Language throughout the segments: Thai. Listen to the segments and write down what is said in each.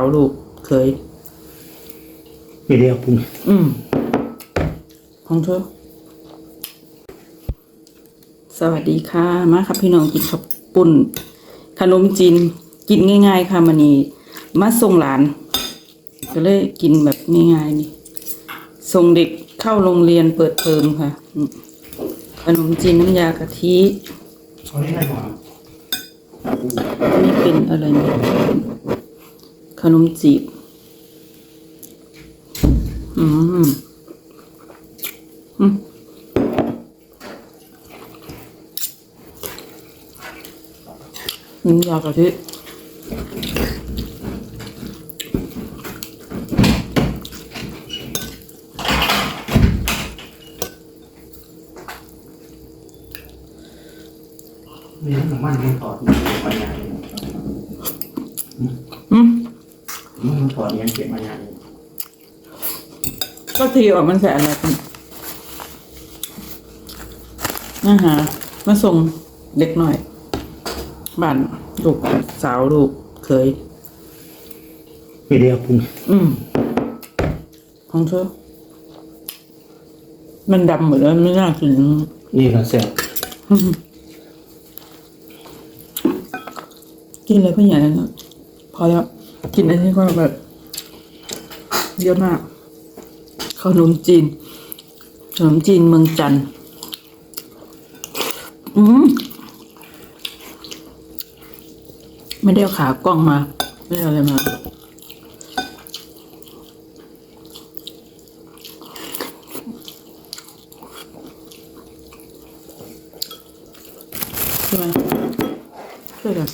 าวลูกเคยไม่ได้เอาปรุงอืมของเธอสวัสดีค่ะ มาครับพี่น้องกินข้าวปุ้นขนมจีนกินง่าย ๆ ค่ะมันนี้มาส่งหลาน ก็เลยกินแบบง่ายๆนี่ส่งเด็กเข้าโรงเรียนเปิดเทอมค่ะอืมขนมจีนน้ำยากะทิเอาได้ไหมหมอนี่เป็นอะไรเนี่ย ขนมจีบ อืม อืมน้ำยากะทิมีน้ำมันมันถอดมันเก็บมานาน อืม มันถอดยังเก็บมานานก็ทีออกมันใส่อะไรกันนะฮะมาส่งเด็กหน่อย บ้านลูกสาวลูกเคยไม่ได้เอาปรุงอืม ของเธอมันดำเหมือนกันไม่น่ากินนี่ก็แซ่บกินเลยพี่ใหญ่แล้วนะพอแล้วกินอันนี้ก็แบบ เยอะมาก ขนมจีน ขนมจีนเมืองจันทร์อืมไม่ได้เอาขากล้องมา ไม่ได้อาอะไรมา ใช่ไหมใช่เลย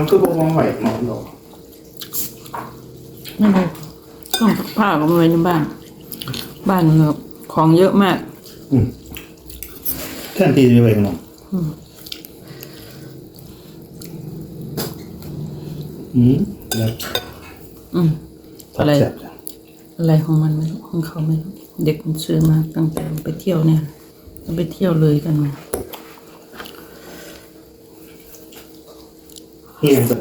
เอาคือบ่วางไหวหมอหรอกไม่รู้ต้องซักผ้าก็มาไว้ในบ้าน บ้านเราของเยอะมากอืมแค่ตีจะไปหรอกอืมแล้วอืม ผัดอะไร แซ่บจ้ะอะไรของมันไม่รู้ของเขาไม่รู้เด็กมันซื้อมาตั้งแต่ไปเที่ยวเนี่ย ไปเที่ยวเลยกันมา นี่ยังเป็น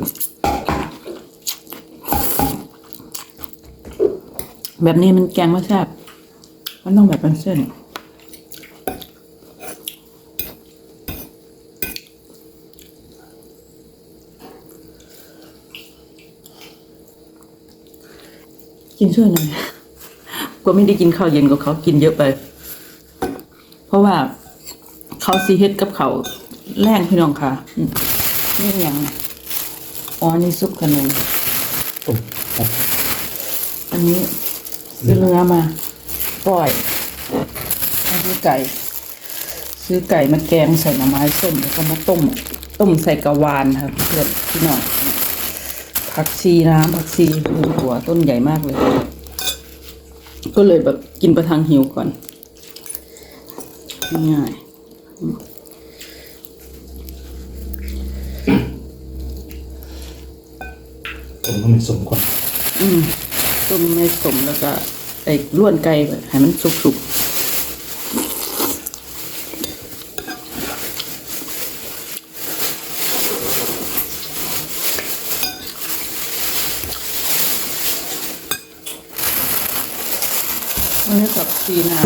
แบบนี้มันแกงไม่แซ่บมันต้องแบบเป็นเส้นกินช่วยหน่อยกลัวไม่ได้กินข้าวเย็นกับเขากินเยอะไป เพราะว่าเขาซีเฮ็ดกับเขาแรงพี่น้องค่ะอืมนี่อย่าง อ๋ออันนี่ซุปขนมต้มครับอันนี้ซื้อเนื้อมาปล่อย อันนี้ไก่ ซื้อไก่มาแกงใส่หน่อไม้ส้มแล้วก็มาต้ม ต้มใส่กระวานครับเพื่อนพี่น้องผักชีน้ำผักชีดูหัวต้นใหญ่มากเลย ก็เลยแบบกินประทังหิวก่อนง่าย ผมก็ไม่สมควรอืมต้มไม่สมแล้วก็ ไอ้ล้วนไก่แบบให้มันสุกๆอันนี้กับชีนา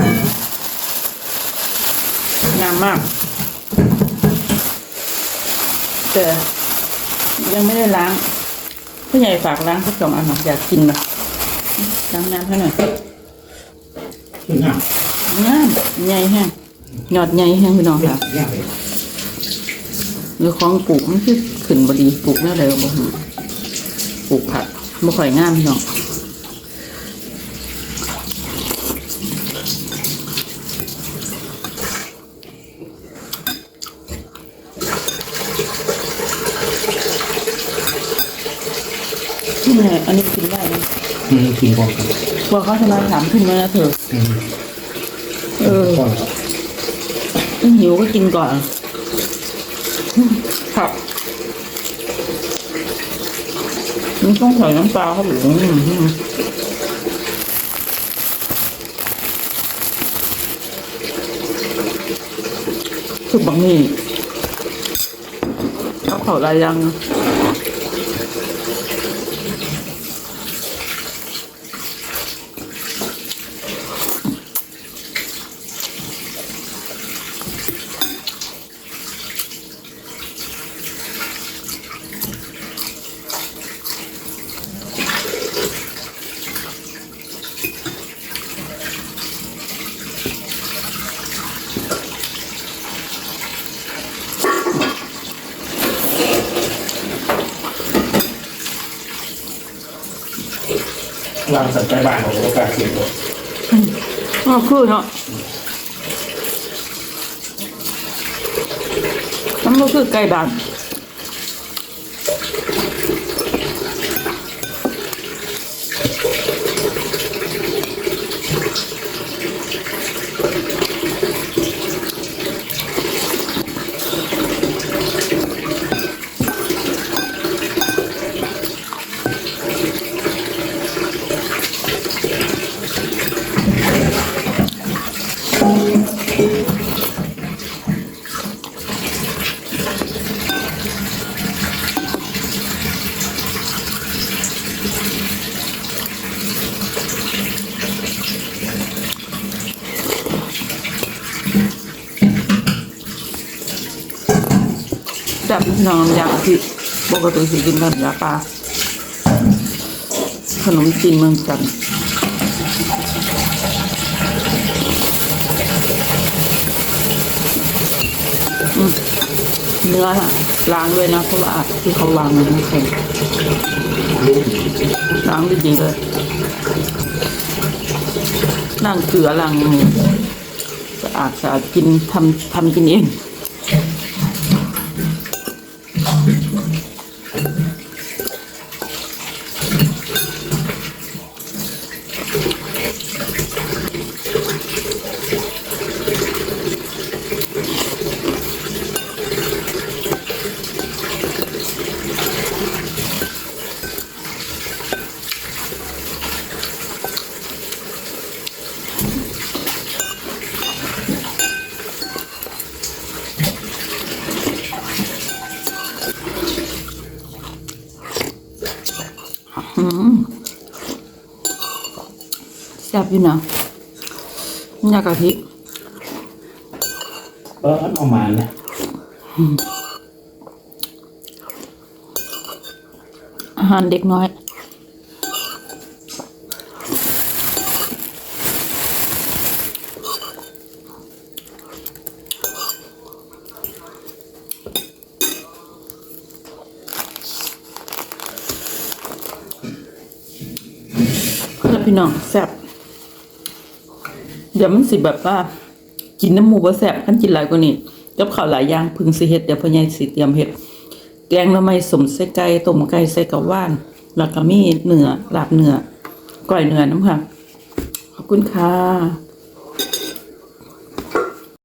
งามมาก แต่ยังไม่ได้ล้าง ผู้ใหญ่ฝากล้างสักสองอันหน่อยอยากกินนะล้างน้ำให้หน่อยขึ้นหน้างามใหญ่แห้งยอดใหญ่แห้งพี่น้องค่ะยากเลยหรือของปลูกมันคือขึ้นบดีปลูกแน่เลยบ่ฮู้ปลูกผักบ่ค่อยงามพี่น้อง นี่ไงอันนี้กินได้ไหมอืมกินก่อนครับพอเขาจะมาถามขึ้นมาแล้วเถอะอืมเออ ก่อนครับหิวก็กินก่อนครับมันต้องใส่น้ำปลาครับผมอืมสุดบังนี่เอาเขาลายยัง วางสัตว์ใกล้บ้านของโอกาสเสียงเลยอ๋อคือเนาะมันก็คือไก่บ้าน จับพี่น้องอยากที่ปกติสิกินกันยาปลาขนมจีนเมืองจันทร์เนื้อน่ะล้างด้วยนะเพราะว่าที่เขาวางมันไม่แข็งล้างดีๆเลยล้างเกลือล้างสะอาดสะอาดกินทำทำกินเอง แซ่บอยู่นะยากะทิเออเอามาเนี่ยอาหารเด็กน้อยแล้วพี่น้องแซ่บเดี๋ยวมันสิแบบว่ากินน้ำหมูบ่แสบขั้นกินหลายกว่านี้กับข้าวหลายอย่างพึงสิเฮ็ดเดี๋ยวพ่อใหญ่สิเตรียมเฮ็ดแกงละไม้สมใส่ไก่ต้มไก่ใส่กะว่านแล้วก็มีเนื้อลาบเนื้อก้อยเนื้อน้ำค่ะขอบคุณค่ะ